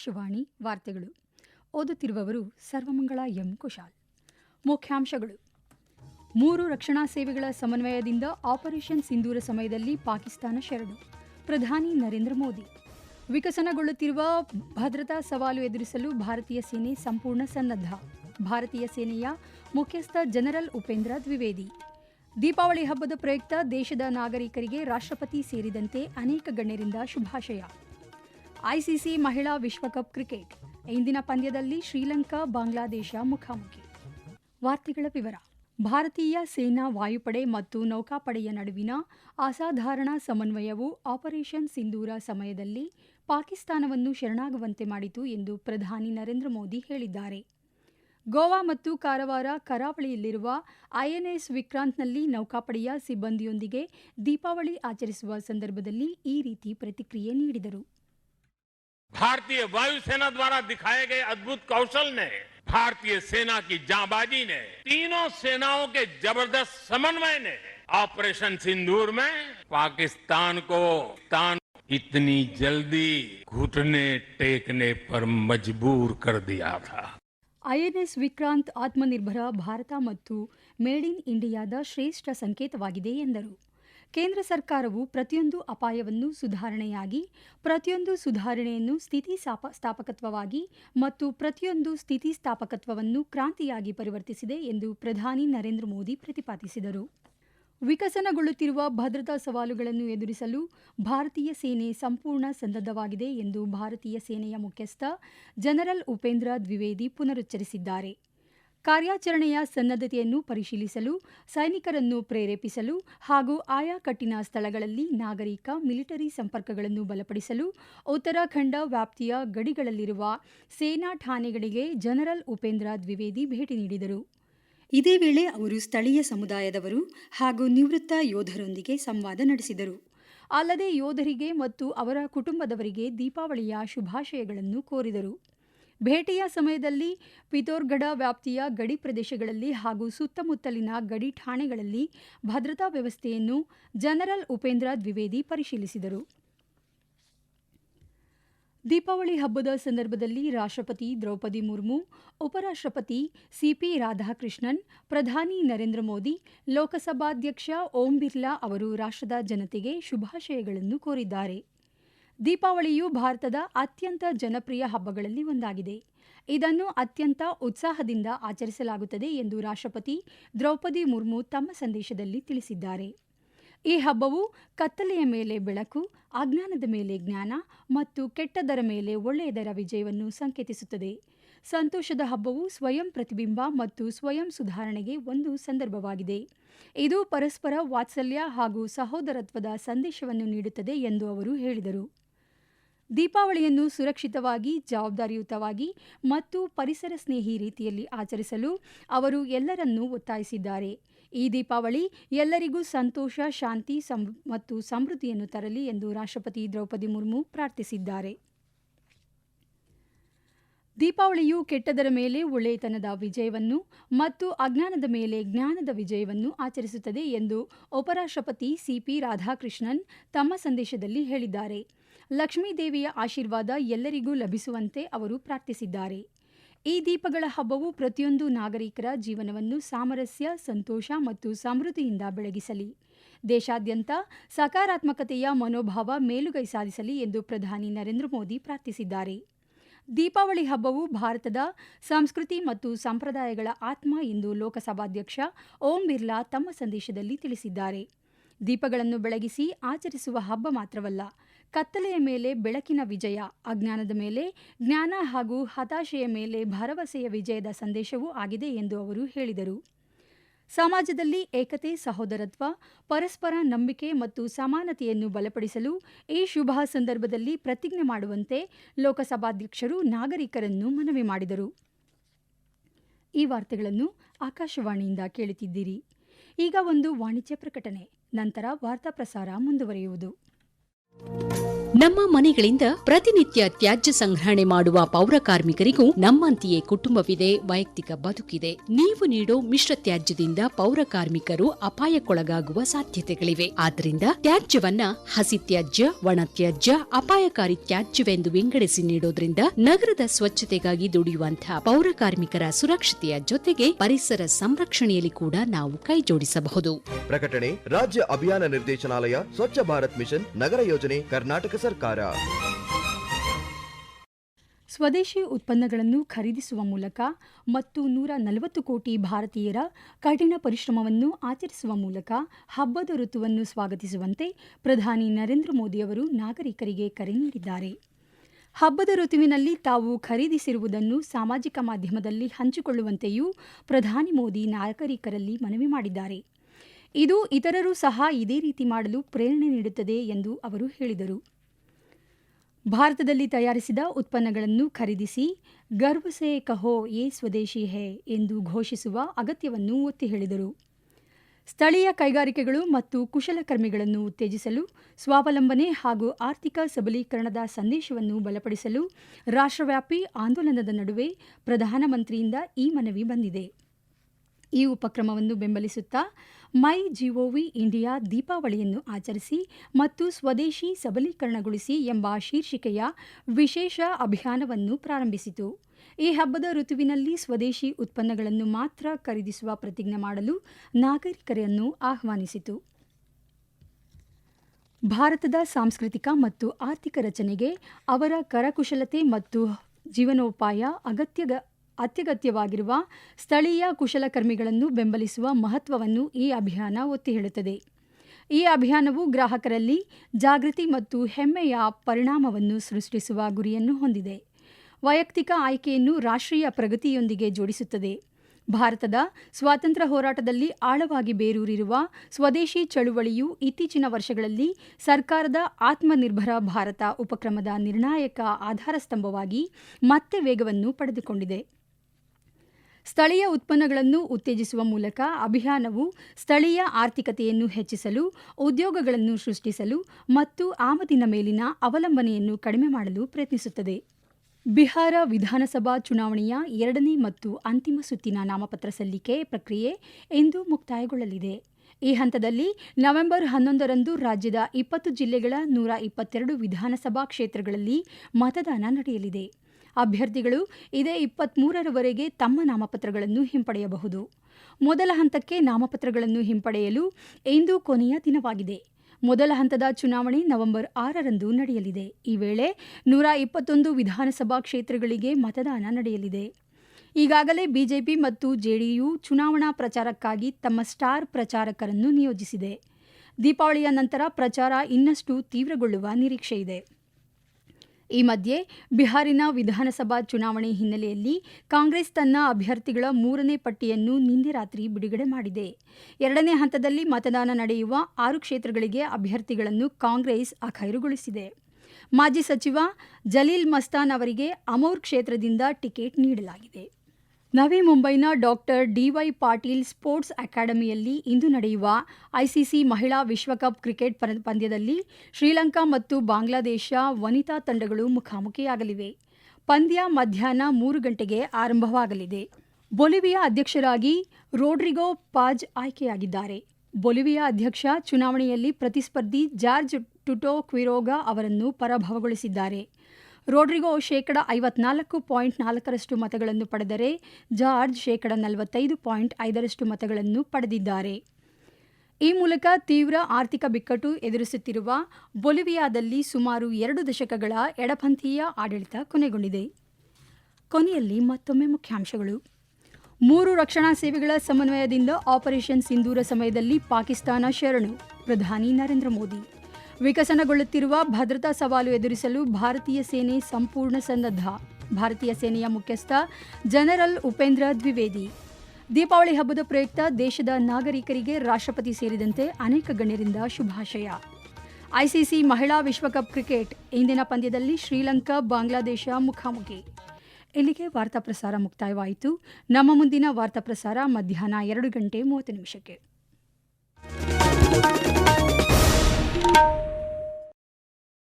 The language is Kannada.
ಆಕಾಶವಾಣಿ ವಾರ್ತೆಗಳು. ಓದುತ್ತಿರುವವರು ಸರ್ವಮಂಗಳ ಎಂ ಕುಶಾಲ್. ಮುಖ್ಯಾಂಶಗಳು. ಮೂರು ರಕ್ಷಣಾ ಸೇವೆಗಳ ಸಮನ್ವಯದಿಂದ ಆಪರೇಷನ್ ಸಿಂಧೂರ ಸಮಯದಲ್ಲಿ ಪಾಕಿಸ್ತಾನ ಶರಣು. ಪ್ರಧಾನಿ ನರೇಂದ್ರ ಮೋದಿ. ವಿಕಸನಗೊಳ್ಳುತ್ತಿರುವ ಭದ್ರತಾ ಸವಾಲು ಎದುರಿಸಲು ಭಾರತೀಯ ಸೇನೆ ಸಂಪೂರ್ಣ ಸನ್ನದ್ಧ. ಭಾರತೀಯ ಸೇನೆಯ ಮುಖ್ಯಸ್ಥ ಜನರಲ್ ಉಪೇಂದ್ರ ದ್ವಿವೇದಿ. ದೀಪಾವಳಿ ಹಬ್ಬದ ಪ್ರಯುಕ್ತ ದೇಶದ ನಾಗರಿಕರಿಗೆ ರಾಷ್ಟ್ರಪತಿ ಸೇರಿದಂತೆ ಅನೇಕ ಗಣ್ಯರಿಂದ ಶುಭಾಶಯ. ಐಸಿಸಿ ಮಹಿಳಾ ವಿಶ್ವಕಪ್ ಕ್ರಿಕೆಟ್. ಇಂದಿನ ಪಂದ್ಯದಲ್ಲಿ ಶ್ರೀಲಂಕಾ, ಬಾಂಗ್ಲಾದೇಶ ಮುಖಾಮುಖಿ. ವಾರ್ತೆಗಳ ವಿವರ. ಭಾರತೀಯ ಸೇನಾ ವಾಯುಪಡೆ ಮತ್ತು ನೌಕಾಪಡೆಯ ನಡುವಿನ ಅಸಾಧಾರಣ ಸಮನ್ವಯವು ಆಪರೇಷನ್ ಸಿಂಧೂರ ಸಮಯದಲ್ಲಿ ಪಾಕಿಸ್ತಾನವನ್ನು ಶರಣಾಗುವಂತೆ ಮಾಡಿತು ಎಂದು ಪ್ರಧಾನಿ ನರೇಂದ್ರ ಮೋದಿ ಹೇಳಿದ್ದಾರೆ. ಗೋವಾ ಮತ್ತು ಕಾರವಾರ, ಕರಾವಳಿಯಲ್ಲಿರುವ ಐಎನ್ಎಸ್ ವಿಕ್ರಾಂತ್ನಲ್ಲಿ ನೌಕಾಪಡೆಯ ಸಿಬ್ಬಂದಿಯೊಂದಿಗೆ ದೀಪಾವಳಿ ಆಚರಿಸುವ ಸಂದರ್ಭದಲ್ಲಿ ಈ ರೀತಿ ಪ್ರತಿಕ್ರಿಯೆ ನೀಡಿದರು. भारतीय वायुसेना द्वारा दिखाए गए अद्भुत कौशल ने भारतीय सेना की जाबाजी ने तीनों सेनाओं के जबरदस्त समन्वय ने ऑपरेशन सिंदूर में पाकिस्तान को तान इतनी जल्दी घुटने टेकने पर मजबूर कर दिया था ಐಎನ್ಎಸ್ ವಿಕ್ರಾಂತ್ ಆತ್ಮನಿರ್ಭರ ಭಾರತ ಮತ್ತು ಮೇಡ್ ಇನ್ ಇಂಡಿಯಾದ ಶ್ರೇಷ್ಠ ಸಂಕೇತವಾಗಿದೆ ಎಂದರು ಕೇಂದ್ರ ಸರ್ಕಾರವು ಪ್ರತಿಯೊಂದು ಅಪಾಯವನ್ನು ಸುಧಾರಣೆಯಾಗಿ, ಪ್ರತಿಯೊಂದು ಸುಧಾರಣೆಯನ್ನು ಸ್ಥಿತಿ ಸ್ಥಾಪಕತ್ವವಾಗಿ ಮತ್ತು ಪ್ರತಿಯೊಂದು ಸ್ಥಿತಿ ಸ್ಥಾಪಕತ್ವವನ್ನು ಕ್ರಾಂತಿಯಾಗಿ ಪರಿವರ್ತಿಸಿದೆ ಎಂದು ಪ್ರಧಾನಿ ನರೇಂದ್ರ ಮೋದಿ ಪ್ರತಿಪಾದಿಸಿದರು. ವಿಕಸನಗೊಳ್ಳುತ್ತಿರುವ ಭದ್ರತಾ ಸವಾಲುಗಳನ್ನು ಎದುರಿಸಲು ಭಾರತೀಯ ಸೇನೆ ಸಂಪೂರ್ಣ ಸನ್ನದ್ಧವಾಗಿದೆ ಎಂದು ಭಾರತೀಯ ಸೇನೆಯ ಮುಖ್ಯಸ್ಥ ಜನರಲ್ ಉಪೇಂದ್ರ ದ್ವಿವೇದಿ ಪುನರುಚ್ಚರಿಸಿದ್ದಾರೆ. ಕಾರ್ಯಾಚರಣೆಯ ಸನ್ನದ್ಧತೆಯನ್ನು ಪರಿಶೀಲಿಸಲು, ಸೈನಿಕರನ್ನು ಪ್ರೇರೇಪಿಸಲು ಹಾಗೂ ಆಯಾ ಕಟ್ಟಿನ ಸ್ಥಳಗಳಲ್ಲಿ ನಾಗರಿಕ ಮಿಲಿಟರಿ ಸಂಪರ್ಕಗಳನ್ನು ಬಲಪಡಿಸಲು ಉತ್ತರಾಖಂಡ ವ್ಯಾಪ್ತಿಯ ಗಡಿಗಳಲ್ಲಿರುವ ಸೇನಾ ಠಾಣೆಗಳಿಗೆ ಜನರಲ್ ಉಪೇಂದ್ರ ದ್ವಿವೇದಿ ಭೇಟಿ ನೀಡಿದರು. ಇದೇ ವೇಳೆ ಅವರು ಸ್ಥಳೀಯ ಸಮುದಾಯದವರು ಹಾಗೂ ನಿವೃತ್ತ ಯೋಧರೊಂದಿಗೆ ಸಂವಾದ ನಡೆಸಿದರು. ಅಲ್ಲದೆ ಯೋಧರಿಗೆ ಮತ್ತು ಅವರ ಕುಟುಂಬದವರಿಗೆ ದೀಪಾವಳಿಯ ಶುಭಾಶಯಗಳನ್ನು ಕೋರಿದರು. ಭೇಟಿಯ ಸಮಯದಲ್ಲಿ ಪಿತೋರ್ಗಢ ವ್ಯಾಪ್ತಿಯ ಗಡಿ ಪ್ರದೇಶಗಳಲ್ಲಿ ಹಾಗೂ ಸುತ್ತಮುತ್ತಲಿನ ಗಡಿ ಠಾಣೆಗಳಲ್ಲಿ ಭದ್ರತಾ ವ್ಯವಸ್ಥೆಯನ್ನು ಜನರಲ್ ಉಪೇಂದ್ರ ದ್ವಿವೇದಿ ಪರಿಶೀಲಿಸಿದರು. ದೀಪಾವಳಿ ಹಬ್ಬದ ಸಂದರ್ಭದಲ್ಲಿ ರಾಷ್ಟ್ರಪತಿ ದ್ರೌಪದಿ ಮುರ್ಮು, ಉಪರಾಷ್ಟ್ರಪತಿ ಸಿಪಿ ರಾಧಾಕೃಷ್ಣನ್, ಪ್ರಧಾನಿ ನರೇಂದ್ರ ಮೋದಿ, ಲೋಕಸಭಾಧ್ಯಕ್ಷ ಓಂ ಬಿರ್ಲಾ ಅವರು ರಾಷ್ಟ್ರದ ಜನತೆಗೆ ಶುಭಾಶಯಗಳನ್ನು ಕೋರಿದ್ದಾರೆ. ದೀಪಾವಳಿಯು ಭಾರತದ ಅತ್ಯಂತ ಜನಪ್ರಿಯ ಹಬ್ಬಗಳಲ್ಲಿ ಒಂದಾಗಿದೆ. ಇದನ್ನು ಅತ್ಯಂತ ಉತ್ಸಾಹದಿಂದ ಆಚರಿಸಲಾಗುತ್ತದೆ ಎಂದು ರಾಷ್ಟ್ರಪತಿ ದ್ರೌಪದಿ ಮುರ್ಮು ತಮ್ಮ ಸಂದೇಶದಲ್ಲಿ ತಿಳಿಸಿದ್ದಾರೆ. ಈ ಹಬ್ಬವು ಕತ್ತಲೆಯ ಮೇಲೆ ಬೆಳಕು, ಅಜ್ಞಾನದ ಮೇಲೆ ಜ್ಞಾನ ಮತ್ತು ಕೆಟ್ಟದರ ಮೇಲೆ ಒಳ್ಳೆಯದರ ವಿಜಯವನ್ನು ಸಂಕೇತಿಸುತ್ತದೆ. ಸಂತೋಷದ ಹಬ್ಬವು ಸ್ವಯಂ ಪ್ರತಿಬಿಂಬ ಮತ್ತು ಸ್ವಯಂ ಸುಧಾರಣೆಗೆ ಒಂದು ಸಂದರ್ಭವಾಗಿದೆ. ಇದು ಪರಸ್ಪರ ವಾತ್ಸಲ್ಯ ಹಾಗೂ ಸಹೋದರತ್ವದ ಸಂದೇಶವನ್ನು ನೀಡುತ್ತದೆ ಎಂದು ಅವರು ಹೇಳಿದರು. ದೀಪಾವಳಿಯನ್ನು ಸುರಕ್ಷಿತವಾಗಿ, ಜವಾಬ್ದಾರಿಯುತವಾಗಿ ಮತ್ತು ಪರಿಸರ ಸ್ನೇಹಿ ರೀತಿಯಲ್ಲಿ ಆಚರಿಸಲು ಅವರು ಎಲ್ಲರನ್ನೂ ಒತ್ತಾಯಿಸಿದ್ದಾರೆ. ಈ ದೀಪಾವಳಿ ಎಲ್ಲರಿಗೂ ಸಂತೋಷ, ಶಾಂತಿ ಮತ್ತು ಸಮೃದ್ಧಿಯನ್ನು ತರಲಿ ಎಂದು ರಾಷ್ಟ್ರಪತಿ ದ್ರೌಪದಿ ಮುರ್ಮು ಪ್ರಾರ್ಥಿಸಿದ್ದಾರೆ. ದೀಪಾವಳಿಯು ಕೆಟ್ಟದರ ಮೇಲೆ ಒಳ್ಳೆಯತನದ ವಿಜಯವನ್ನು ಮತ್ತು ಅಜ್ಞಾನದ ಮೇಲೆ ಜ್ಞಾನದ ವಿಜಯವನ್ನು ಆಚರಿಸುತ್ತದೆ ಎಂದು ಉಪರಾಷ್ಟ್ರಪತಿ ಸಿಪಿ ರಾಧಾಕೃಷ್ಣನ್ ತಮ್ಮ ಸಂದೇಶದಲ್ಲಿ ಹೇಳಿದ್ದಾರೆ. ಲಕ್ಷ್ಮೀದೇವಿಯ ಆಶೀರ್ವಾದ ಎಲ್ಲರಿಗೂ ಲಭಿಸುವಂತೆ ಅವರು ಪ್ರಾರ್ಥಿಸಿದ್ದಾರೆ. ಈ ದೀಪಗಳ ಹಬ್ಬವು ಪ್ರತಿಯೊಂದು ನಾಗರಿಕರ ಜೀವನವನ್ನು ಸಾಮರಸ್ಯ, ಸಂತೋಷ ಮತ್ತು ಸಮೃದ್ಧಿಯಿಂದ ಬೆಳಗಿಸಲಿ. ದೇಶಾದ್ಯಂತ ಸಕಾರಾತ್ಮಕತೆಯ ಮನೋಭಾವ ಮೇಲುಗೈ ಸಾಧಿಸಲಿ ಎಂದು ಪ್ರಧಾನಿ ನರೇಂದ್ರ ಮೋದಿ ಪ್ರಾರ್ಥಿಸಿದ್ದಾರೆ. ದೀಪಾವಳಿ ಹಬ್ಬವು ಭಾರತದ ಸಂಸ್ಕೃತಿ ಮತ್ತು ಸಂಪ್ರದಾಯಗಳ ಆತ್ಮ ಎಂದು ಲೋಕಸಭಾಧ್ಯಕ್ಷ ಓಂ ಬಿರ್ಲಾ ತಮ್ಮ ಸಂದೇಶದಲ್ಲಿ ತಿಳಿಸಿದ್ದಾರೆ. ದೀಪಗಳನ್ನು ಬೆಳಗಿಸಿ ಆಚರಿಸುವ ಹಬ್ಬ ಮಾತ್ರವಲ್ಲ ಕತ್ತಲೆಯ ಮೇಲೆ ಬೆಳಕಿನ ವಿಜಯ, ಅಜ್ಞಾನದ ಮೇಲೆ ಜ್ಞಾನ ಹಾಗೂ ಹತಾಶೆಯ ಮೇಲೆ ಭರವಸೆಯ ವಿಜಯದ ಸಂದೇಶವೂ ಆಗಿದೆ ಎಂದು ಅವರು ಹೇಳಿದರು. ಸಮಾಜದಲ್ಲಿ ಏಕತೆ, ಸಹೋದರತ್ವ, ಪರಸ್ಪರ ನಂಬಿಕೆ ಮತ್ತು ಸಮಾನತೆಯನ್ನು ಬಲಪಡಿಸಲು ಈ ಶುಭ ಸಂದರ್ಭದಲ್ಲಿ ಪ್ರತಿಜ್ಞೆ ಮಾಡುವಂತೆ ಲೋಕಸಭಾಧ್ಯಕ್ಷರು ನಾಗರಿಕರನ್ನು ಮನವಿ ಮಾಡಿದರು. ಈ ವಾರ್ತೆಗಳನ್ನು ಆಕಾಶವಾಣಿಯಿಂದ ಕೇಳುತ್ತಿದ್ದೀರಿ. ಈಗ ಒಂದು ವಾಣಿಜ್ಯ ಪ್ರಕಟಣೆ, ನಂತರ ವಾರ್ತಾ ಪ್ರಸಾರ ಮುಂದುವರಿಯುವುದು. Thank you. ನಮ್ಮ ಮನೆಗಳಿಂದ ಪ್ರತಿನಿತ್ಯ ತ್ಯಾಜ್ಯ ಸಂಗ್ರಹಣೆ ಮಾಡುವ ಪೌರ ಕಾರ್ಮಿಕರಿಗೂ ನಮ್ಮಂತೆಯೇ ಕುಟುಂಬವಿದೆ, ವೈಯಕ್ತಿಕ ಬದುಕಿದೆ. ನೀವು ನೀಡೋ ಮಿಶ್ರ ತ್ಯಾಜ್ಯದಿಂದ ಪೌರ ಕಾರ್ಮಿಕರು ಅಪಾಯಕ್ಕೊಳಗಾಗುವ ಸಾಧ್ಯತೆಗಳಿವೆ. ಆದ್ದರಿಂದ ತ್ಯಾಜ್ಯವನ್ನ ಹಸಿ ತ್ಯಾಜ್ಯ, ಒಣ ತ್ಯಾಜ್ಯ, ಅಪಾಯಕಾರಿ ತ್ಯಾಜ್ಯವೆಂದು ವಿಂಗಡಿಸಿ ನೀಡೋದ್ರಿಂದ ನಗರದ ಸ್ವಚ್ಛತೆಗಾಗಿ ದುಡಿಯುವಂತಹ ಪೌರ ಕಾರ್ಮಿಕರ ಸುರಕ್ಷತೆಯ ಜೊತೆಗೆ ಪರಿಸರ ಸಂರಕ್ಷಣೆಯಲ್ಲಿ ಕೂಡ ನಾವು ಕೈಜೋಡಿಸಬಹುದು. ಪ್ರಕಟಣೆ, ರಾಜ್ಯ ಅಭಿಯಾನ ನಿರ್ದೇಶನಾಲಯ, ಸ್ವಚ್ಛ ಭಾರತ್ ಮಿಷನ್, ನಗರ ಯೋಜನೆ, ಕರ್ನಾಟಕ ಸರ್ಕಾರ. ಸ್ವದೇಶಿ ಉತ್ಪನ್ನಗಳನ್ನು ಖರೀದಿಸುವ ಮೂಲಕ ಮತ್ತು ನೂರ ನಲವತ್ತು ಕೋಟಿ ಭಾರತೀಯರ ಕಠಿಣ ಪರಿಶ್ರಮವನ್ನು ಆಚರಿಸುವ ಮೂಲಕ ಹಬ್ಬದ ಋತುವನ್ನು ಸ್ವಾಗತಿಸುವಂತೆ ಪ್ರಧಾನಿ ನರೇಂದ್ರ ಮೋದಿ ಅವರು ನಾಗರಿಕರಿಗೆ ಕರೆ ನೀಡಿದ್ದಾರೆ. ಹಬ್ಬದ ಋತುವಿನಲ್ಲಿ ತಾವು ಖರೀದಿಸಿರುವುದನ್ನು ಸಾಮಾಜಿಕ ಮಾಧ್ಯಮದಲ್ಲಿ ಹಂಚಿಕೊಳ್ಳುವಂತೆಯೂ ಪ್ರಧಾನಿ ಮೋದಿ ನಾಗರಿಕರಲ್ಲಿ ಮನವಿ ಮಾಡಿದ್ದಾರೆ. ಇದು ಇತರರು ಸಹ ಇದೇ ರೀತಿ ಮಾಡಲು ಪ್ರೇರಣೆ ನೀಡುತ್ತದೆ ಎಂದು ಅವರು ಹೇಳಿದರು. ಭಾರತದಲ್ಲಿ ತಯಾರಿಸಿದ ಉತ್ಪನ್ನಗಳನ್ನು ಖರೀದಿಸಿ ಗರ್ವ ಸೆ ಕಹೋ ಯೇ ಸ್ವದೇಶಿ ಹೇ ಎಂದು ಘೋಷಿಸುವ ಅಗತ್ಯವನ್ನು ಒತ್ತಿ ಹೇಳಿದರು ಸ್ಥಳೀಯ ಕೈಗಾರಿಕೆಗಳು ಮತ್ತು ಕುಶಲಕರ್ಮಿಗಳನ್ನು ಉತ್ತೇಜಿಸಲು, ಸ್ವಾವಲಂಬನೆ ಹಾಗೂ ಆರ್ಥಿಕ ಸಬಲೀಕರಣದ ಸಂದೇಶವನ್ನು ಬಲಪಡಿಸಲು ರಾಷ್ಟ್ರವ್ಯಾಪಿ ಆಂದೋಲನದ ನಡುವೆ ಪ್ರಧಾನಮಂತ್ರಿಯಿಂದ ಈ ಮನವಿ ಬಂದಿದೆ. ಈ ಉಪಕ್ರಮವನ್ನು ಬೆಂಬಲಿಸುತ್ತಾ ಮೈ ಜಿಒವಿ ಇಂಡಿಯಾ ದೀಪಾವಳಿಯನ್ನು ಆಚರಿಸಿ ಮತ್ತು ಸ್ವದೇಶಿ ಸಬಲೀಕರಣಗೊಳಿಸಿ ಎಂಬ ಶೀರ್ಷಿಕೆಯ ವಿಶೇಷ ಅಭಿಯಾನವನ್ನು ಪ್ರಾರಂಭಿಸಿತು. ಈ ಹಬ್ಬದ ಋತುವಿನಲ್ಲಿ ಸ್ವದೇಶಿ ಉತ್ಪನ್ನಗಳನ್ನು ಮಾತ್ರ ಖರೀದಿಸುವ ಪ್ರತಿಜ್ಞೆ ಮಾಡಲು ನಾಗರಿಕರನ್ನು ಆಹ್ವಾನಿಸಿತು. ಭಾರತದ ಸಾಂಸ್ಕೃತಿಕ ಮತ್ತು ಆರ್ಥಿಕ ರಚನೆಗೆ ಅವರ ಕರಕುಶಲತೆ ಮತ್ತು ಜೀವನೋಪಾಯ ಅಗತ್ಯ ಅತ್ಯಗತ್ಯವಾಗಿರುವ ಸ್ಥಳೀಯ ಕುಶಲಕರ್ಮಿಗಳನ್ನು ಬೆಂಬಲಿಸುವ ಮಹತ್ವವನ್ನು ಈ ಅಭಿಯಾನ ಒತ್ತಿ ಹೇಳುತ್ತದೆ. ಈ ಅಭಿಯಾನವು ಗ್ರಾಹಕರಲ್ಲಿ ಜಾಗೃತಿ ಮತ್ತು ಹೆಮ್ಮೆಯ ಪರಿಣಾಮವನ್ನು ಸೃಷ್ಟಿಸುವ ಗುರಿಯನ್ನು ಹೊಂದಿದೆ. ವೈಯಕ್ತಿಕ ಆಯ್ಕೆಯನ್ನು ರಾಷ್ಟ್ರೀಯ ಪ್ರಗತಿಯೊಂದಿಗೆ ಜೋಡಿಸುತ್ತದೆ. ಭಾರತದ ಸ್ವಾತಂತ್ರ್ಯ ಹೋರಾಟದಲ್ಲಿ ಆಳವಾಗಿ ಬೇರೂರಿರುವ ಸ್ವದೇಶಿ ಚಳುವಳಿಯು ಇತ್ತೀಚಿನ ವರ್ಷಗಳಲ್ಲಿ ಸರ್ಕಾರದ ಆತ್ಮನಿರ್ಭರ ಭಾರತ ಉಪಕ್ರಮದ ನಿರ್ಣಾಯಕ ಆಧಾರಸ್ತಂಭವಾಗಿ ಮತ್ತೆ ವೇಗವನ್ನು ಪಡೆದುಕೊಂಡಿದೆ. ಸ್ಥಳೀಯ ಉತ್ಪನ್ನಗಳನ್ನು ಉತ್ತೇಜಿಸುವ ಮೂಲಕ ಅಭಿಯಾನವು ಸ್ಥಳೀಯ ಆರ್ಥಿಕತೆಯನ್ನು ಹೆಚ್ಚಿಸಲು, ಉದ್ಯೋಗಗಳನ್ನು ಸೃಷ್ಟಿಸಲು ಮತ್ತು ಆಮದಿನ ಮೇಲಿನ ಅವಲಂಬನೆಯನ್ನು ಕಡಿಮೆ ಮಾಡಲು ಪ್ರಯತ್ನಿಸುತ್ತದೆ. ಬಿಹಾರ ವಿಧಾನಸಭಾ ಚುನಾವಣೆಯ ಎರಡನೇ ಮತ್ತು ಅಂತಿಮ ಸುತ್ತಿನ ನಾಮಪತ್ರ ಸಲ್ಲಿಕೆ ಪ್ರಕ್ರಿಯೆ ಇಂದು ಮುಕ್ತಾಯಗೊಳ್ಳಲಿದೆ. ಈ ಹಂತದಲ್ಲಿ ನವೆಂಬರ್ ಹನ್ನೊಂದರಂದು ರಾಜ್ಯದ ಇಪ್ಪತ್ತು ಜಿಲ್ಲೆಗಳ ನೂರ ಇಪ್ಪತ್ತೆರಡು ವಿಧಾನಸಭಾ ಕ್ಷೇತ್ರಗಳಲ್ಲಿ ಮತದಾನ ನಡೆಯಲಿದೆ. ಅಭ್ಯರ್ಥಿಗಳು ಇದೇ ಇಪ್ಪತ್ತ್ಮೂರರವರೆಗೆ ತಮ್ಮ ನಾಮಪತ್ರಗಳನ್ನು ಹಿಂಪಡೆಯಬಹುದು. ಮೊದಲ ಹಂತಕ್ಕೆ ನಾಮಪತ್ರಗಳನ್ನು ಹಿಂಪಡೆಯಲು ಇಂದು ಕೊನೆಯ ದಿನವಾಗಿದೆ. ಮೊದಲ ಹಂತದ ಚುನಾವಣೆ ನವೆಂಬರ್ ಆರರಂದು ನಡೆಯಲಿದೆ. ಈ ವೇಳೆ ನೂರ ಇಪ್ಪತ್ತೊಂದು ವಿಧಾನಸಭಾ ಕ್ಷೇತ್ರಗಳಿಗೆ ಮತದಾನ ನಡೆಯಲಿದೆ. ಈಗಾಗಲೇ ಬಿಜೆಪಿ ಮತ್ತು ಜೆಡಿಯು ಚುನಾವಣಾ ಪ್ರಚಾರಕ್ಕಾಗಿ ತಮ್ಮ ಸ್ಟಾರ್ ಪ್ರಚಾರಕರನ್ನು ನಿಯೋಜಿಸಿದೆ. ದೀಪಾವಳಿಯ ನಂತರ ಪ್ರಚಾರ ಇನ್ನಷ್ಟು ತೀವ್ರಗೊಳ್ಳುವ ನಿರೀಕ್ಷೆಯಿದೆ. ಈ ಮಧ್ಯೆ ಬಿಹಾರಿನ ವಿಧಾನಸಭಾ ಚುನಾವಣೆ ಹಿನ್ನೆಲೆಯಲ್ಲಿ ಕಾಂಗ್ರೆಸ್ ತನ್ನ ಅಭ್ಯರ್ಥಿಗಳ ಮೂರನೇ ಪಟ್ಟಿಯನ್ನು ನಿನ್ನೆ ರಾತ್ರಿ ಬಿಡುಗಡೆ ಮಾಡಿದೆ. ಎರಡನೇ ಹಂತದಲ್ಲಿ ಮತದಾನ ನಡೆಯುವ ಆರು ಕ್ಷೇತ್ರಗಳಿಗೆ ಅಭ್ಯರ್ಥಿಗಳನ್ನು ಕಾಂಗ್ರೆಸ್ ಅಖೈರುಗೊಳಿಸಿದೆ. ಮಾಜಿ ಸಚಿವ ಜಲೀಲ್ ಮಸ್ತಾನ್ ಅವರಿಗೆ ಅಮೌರ್ ಕ್ಷೇತ್ರದಿಂದ ಟಿಕೆಟ್ ನೀಡಲಾಗಿದೆ. ನವಿ ಮುಂಬೈನ ಡಾಕ್ಟರ್ ಡಿವೈ ಪಾಟೀಲ್ ಸ್ಪೋರ್ಟ್ಸ್ ಅಕಾಡೆಮಿಯಲ್ಲಿ ಇಂದು ನಡೆಯುವ ಐಸಿಸಿ ಮಹಿಳಾ ವಿಶ್ವಕಪ್ ಕ್ರಿಕೆಟ್ ಪಂದ್ಯದಲ್ಲಿ ಶ್ರೀಲಂಕಾ ಮತ್ತು ಬಾಂಗ್ಲಾದೇಶ ವನಿತಾ ತಂಡಗಳು ಮುಖಾಮುಖಿಯಾಗಲಿವೆ. ಪಂದ್ಯ ಮಧ್ಯಾಹ್ನ ಮೂರು ಗಂಟೆಗೆ ಆರಂಭವಾಗಲಿದೆ. ಬೊಲಿವಿಯಾ ಅಧ್ಯಕ್ಷರಾಗಿ ರೋಡ್ರಿಗೋ ಪಾಜ್ ಆಯ್ಕೆಯಾಗಿದ್ದಾರೆ. ಬೊಲಿವಿಯಾ ಅಧ್ಯಕ್ಷ ಚುನಾವಣೆಯಲ್ಲಿ ಪ್ರತಿಸ್ಪರ್ಧಿ ಜಾರ್ಜ್ ಟುಟೋ ಕ್ವಿರೋಗಾ ಅವರನ್ನು ಪರಾಭವಗೊಳಿಸಿದ್ದಾರೆ. ರೋಡ್ರಿಗೋ ಶೇಕಡ ಐವತ್ನಾಲ್ಕು ಪಾಯಿಂಟ್ ನಾಲ್ಕರಷ್ಟು ಮತಗಳನ್ನು ಪಡೆದರೆ ಜಾರ್ಜ್ ಶೇಕಡ ನಲವತ್ತೈದು ಪಾಯಿಂಟ್ ಐದರಷ್ಟು ಮತಗಳನ್ನು ಪಡೆದಿದ್ದಾರೆ. ಈ ಮೂಲಕ ತೀವ್ರ ಆರ್ಥಿಕ ಬಿಕ್ಕಟ್ಟು ಎದುರಿಸುತ್ತಿರುವ ಬೊಲಿವಿಯಾದಲ್ಲಿ ಸುಮಾರು ಎರಡು ದಶಕಗಳ ಎಡಪಂಥೀಯ ಆಡಳಿತ ಕೊನೆಗೊಂಡಿದೆ. ಕೊನೆಯಲ್ಲಿ ಮತ್ತೊಮ್ಮೆ ಮುಖ್ಯಾಂಶಗಳು. ಮೂರು ರಕ್ಷಣಾ ಸೇವೆಗಳ ಸಮನ್ವಯದಿಂದ ಆಪರೇಷನ್ ಸಿಂಧೂರ ಸಮಯದಲ್ಲಿ ಪಾಕಿಸ್ತಾನ ಶರಣು. ಪ್ರಧಾನಿ ನರೇಂದ್ರ ಮೋದಿ. ವಿಕಸನಗೊಳ್ಳುತ್ತಿರುವ ಭದ್ರತಾ ಸವಾಲು ಎದುರಿಸಲು ಭಾರತೀಯ ಸೇನೆ ಸಂಪೂರ್ಣ ಸನ್ನದ್ಧ. ಭಾರತೀಯ ಸೇನೆಯ ಮುಖ್ಯಸ್ಥ ಜನರಲ್ ಉಪೇಂದ್ರ ದ್ವಿವೇದಿ. ದೀಪಾವಳಿ ಹಬ್ಬದ ಪ್ರಯುಕ್ತ ದೇಶದ ನಾಗರಿಕರಿಗೆ ರಾಷ್ಟ್ರಪತಿ ಸೇರಿದಂತೆ ಅನೇಕ ಗಣ್ಯರಿಂದ ಶುಭಾಶಯ. ಐಸಿಸಿ ಮಹಿಳಾ ವಿಶ್ವಕಪ್ ಕ್ರಿಕೆಟ್ ಇಂದಿನ ಪಂದ್ಯದಲ್ಲಿ ಶ್ರೀಲಂಕಾ, ಬಾಂಗ್ಲಾದೇಶ ಮುಖಾಮುಖಿ. ಇಲ್ಲಿಗೆ ವಾರ್ತಾ ಪ್ರಸಾರ ಮುಕ್ತಾಯವಾಯಿತು. ನಮ್ಮ ಮುಂದಿನ ವಾರ್ತಾ ಪ್ರಸಾರ ಮಧ್ಯಾಹ್ನ ಎರಡು ಗಂಟೆ ಮೂವತ್ತು ನಿಮಿಷಕ್ಕೆ.